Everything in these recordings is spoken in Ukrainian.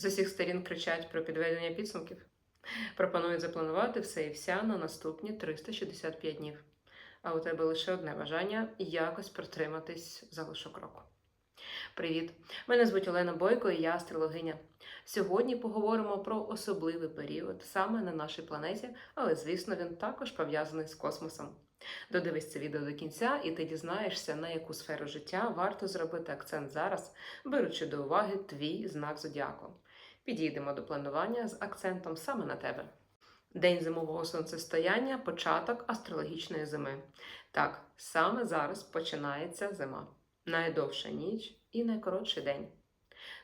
З усіх сторін кричать про підведення підсумків. Пропонують запланувати все і вся на наступні 365 днів. А у тебе лише одне бажання якось протриматись залишок року. Привіт! Мене звуть Олена Бойко і я астрологиня. Сьогодні поговоримо про особливий період саме на нашій планеті, але звісно він також пов'язаний з космосом. Додивись це відео до кінця, і ти дізнаєшся, на яку сферу життя варто зробити акцент зараз, беручи до уваги твій знак зодіаку. Підійдемо до планування з акцентом саме на тебе. День зимового сонцестояння початок астрологічної зими. Так, саме зараз починається зима. Найдовша ніч і найкоротший день.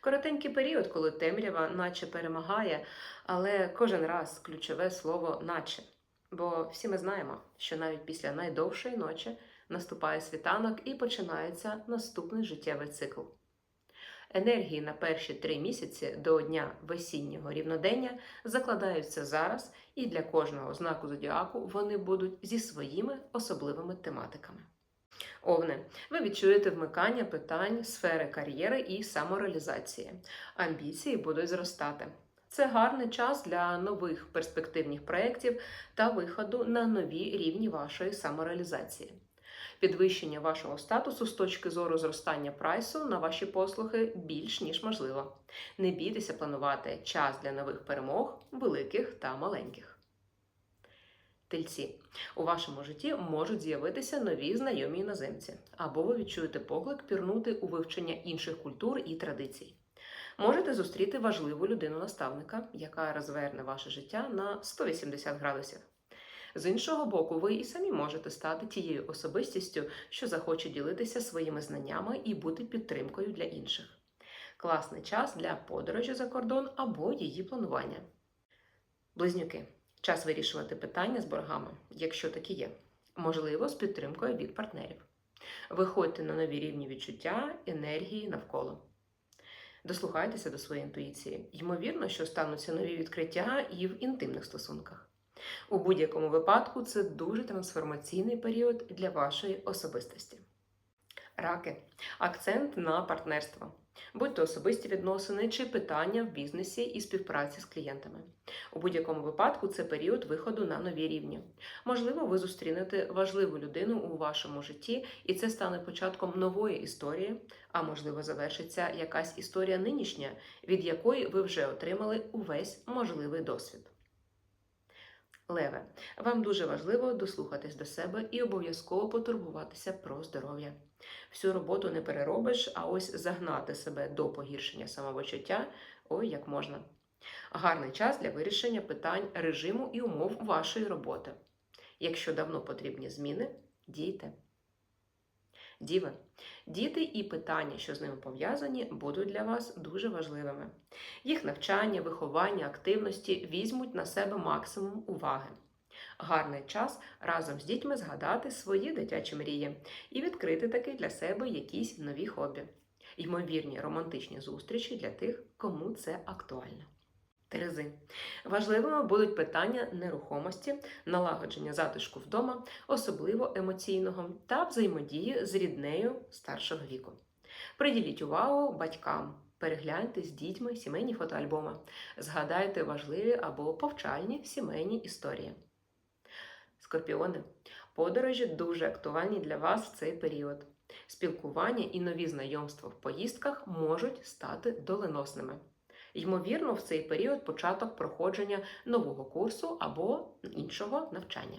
Коротенький період, коли темрява наче перемагає, але кожен раз ключове слово наче. Бо всі ми знаємо, що навіть після найдовшої ночі наступає світанок і починається наступний життєвий цикл. Енергії на перші три місяці до дня весіннього рівнодення закладаються зараз, і для кожного знаку зодіаку вони будуть зі своїми особливими тематиками. Овни, ви відчуєте вмикання питань сфери кар'єри і самореалізації. Амбіції будуть зростати. Це гарний час для нових перспективних проєктів та виходу на нові рівні вашої самореалізації. Підвищення вашого статусу з точки зору зростання прайсу на ваші послуги більш ніж можливо. Не бійтеся планувати час для нових перемог, великих та маленьких. Тельці. У вашому житті можуть з'явитися нові знайомі іноземці, або ви відчуєте поклик пірнути у вивчення інших культур і традицій. Можете зустріти важливу людину-наставника, яка розверне ваше життя на 180 градусів. З іншого боку, ви і самі можете стати тією особистістю, що захоче ділитися своїми знаннями і бути підтримкою для інших. Класний час для подорожі за кордон або її планування. Близнюки. Час вирішувати питання з боргами, якщо такі є. Можливо, з підтримкою від партнерів. Виходьте на нові рівні відчуття, енергії навколо. Дослухайтеся до своєї інтуїції. Ймовірно, що стануться нові відкриття і в інтимних стосунках. У будь-якому випадку це дуже трансформаційний період для вашої особистості. Раки. Акцент на партнерство. Будь-то особисті відносини чи питання в бізнесі і співпраці з клієнтами. У будь-якому випадку це період виходу на нові рівні. Можливо, ви зустрінете важливу людину у вашому житті, і це стане початком нової історії, а можливо, завершиться якась історія нинішня, від якої ви вже отримали увесь можливий досвід. Леве, вам дуже важливо дослухатись до себе і обов'язково потурбуватися про здоров'я. Всю роботу не переробиш, а ось загнати себе до погіршення самопочуття ой як можна. Гарний час для вирішення питань режиму і умов вашої роботи. Якщо давно потрібні зміни, дійте. Діви, діти і питання, що з ними пов'язані, будуть для вас дуже важливими. Їх навчання, виховання, активності візьмуть на себе максимум уваги. Гарний час разом з дітьми згадати свої дитячі мрії і відкрити таки для себе якісь нові хобі. Ймовірні романтичні зустрічі для тих, кому це актуально. Терези. Важливими будуть питання нерухомості, налагодження затишку вдома, особливо емоційного та взаємодії з ріднею старшого віку. Приділіть увагу батькам, перегляньте з дітьми сімейні фотоальбоми, згадайте важливі або повчальні сімейні історії. Скорпіони. Подорожі дуже актуальні для вас в цей період. Спілкування і нові знайомства в поїздках можуть стати доленосними. Ймовірно, в цей період початок проходження нового курсу або іншого навчання.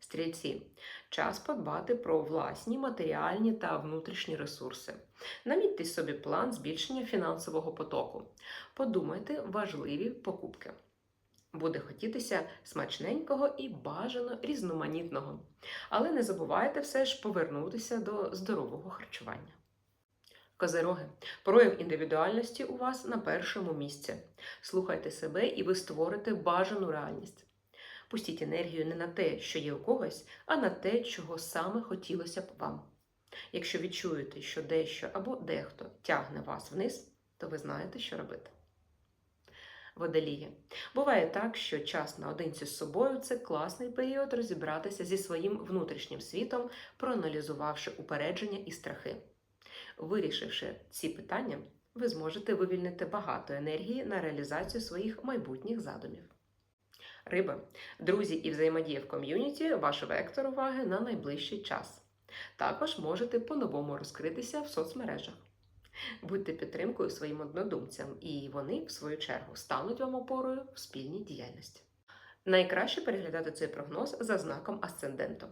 Стрільці. Час подбати про власні матеріальні та внутрішні ресурси. Намітьте собі план збільшення фінансового потоку. Подумайте важливі покупки. Буде хотітися смачненького і бажано різноманітного. Але не забувайте все ж повернутися до здорового харчування. Козероги. Прояв індивідуальності у вас на першому місці. Слухайте себе і ви створите бажану реальність. Пустіть енергію не на те, що є у когось, а на те, чого саме хотілося б вам. Якщо відчуєте, що дещо або дехто тягне вас вниз, то ви знаєте, що робити. Водолії. Буває так, що час наодинці з собою це класний період розібратися зі своїм внутрішнім світом, проаналізувавши упередження і страхи. Вирішивши ці питання, ви зможете вивільнити багато енергії на реалізацію своїх майбутніх задумів. Риби, друзі і взаємодія в ком'юніті ваш вектор уваги на найближчий час. Також можете по-новому розкритися в соцмережах. Будьте підтримкою своїм однодумцям, і вони, в свою чергу, стануть вам опорою в спільній діяльності. Найкраще переглядати цей прогноз за знаком асценденту.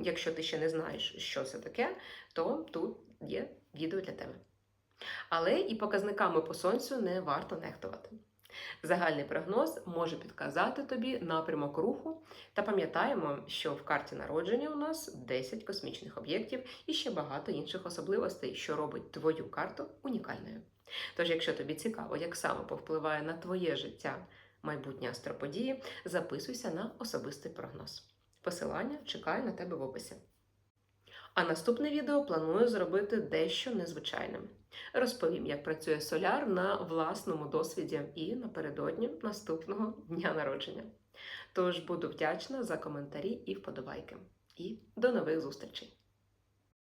Якщо ти ще не знаєш, що це таке, то тут є відео для тебе. Але і показниками по сонцю не варто нехтувати. Загальний прогноз може підказати тобі напрямок руху, та пам'ятаємо, що в карті народження у нас 10 космічних об'єктів і ще багато інших особливостей, що робить твою карту унікальною. Тож, якщо тобі цікаво, як саме повпливає на твоє життя майбутні астроподії, записуйся на особистий прогноз. Посилання чекаю на тебе в описі. А наступне відео планую зробити дещо незвичайним. Розповім, як працює соляр на власному досвіді і напередодні наступного дня народження. Тож буду вдячна за коментарі і вподобайки. І до нових зустрічей!